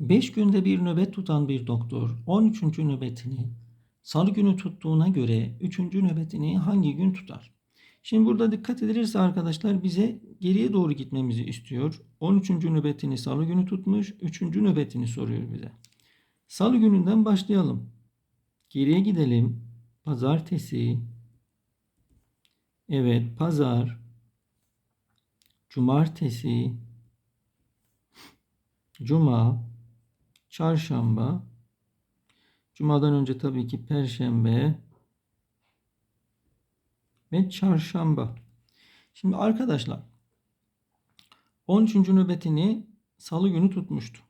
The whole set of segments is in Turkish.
5 günde bir nöbet tutan bir doktor 13. nöbetini salı günü tuttuğuna göre 3. nöbetini hangi gün tutar? Şimdi burada dikkat edilirse arkadaşlar bize geriye doğru gitmemizi istiyor. 13. nöbetini salı günü tutmuş, 3. nöbetini soruyor bize. Salı gününden başlayalım. Geriye gidelim. Pazartesi. Evet, pazar. Cumartesi. Cuma. Çarşamba. Cuma'dan önce tabii ki perşembe ve çarşamba. Şimdi arkadaşlar 13. nöbetini salı günü tutmuştu.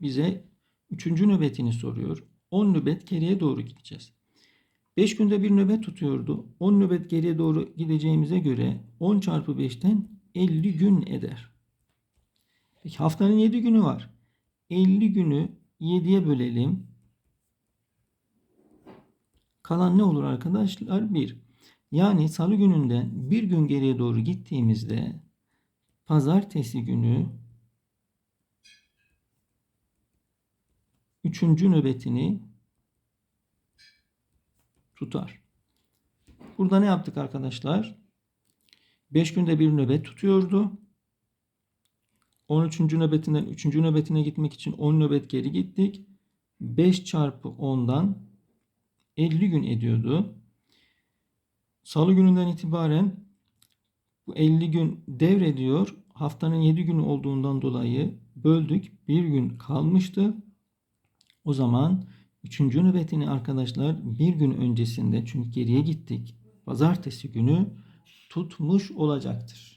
Bize 3. nöbetini soruyor. 10 nöbet geriye doğru gideceğiz. 5 günde bir nöbet tutuyordu. 10 nöbet geriye doğru gideceğimize göre 10 çarpı 5'ten 50 gün eder. Peki haftanın 7 günü var. 50 günü 7'ye bölelim. Kalan ne olur arkadaşlar? 1. Yani salı gününden bir gün geriye doğru gittiğimizde pazartesi günü üçüncü nöbetini tutar. Burada ne yaptık arkadaşlar? 5 günde bir nöbet tutuyordu. 13. nöbetinden 3. nöbetine gitmek için 10 nöbet geri gittik. 5 çarpı 10'dan 50 gün ediyordu. Salı gününden itibaren bu 50 gün devrediyor. Haftanın 7 günü olduğundan dolayı böldük. Bir gün kalmıştı. O zaman 3. nöbetini arkadaşlar bir gün öncesinde çünkü geriye gittik. Pazartesi günü tutmuş olacaktır.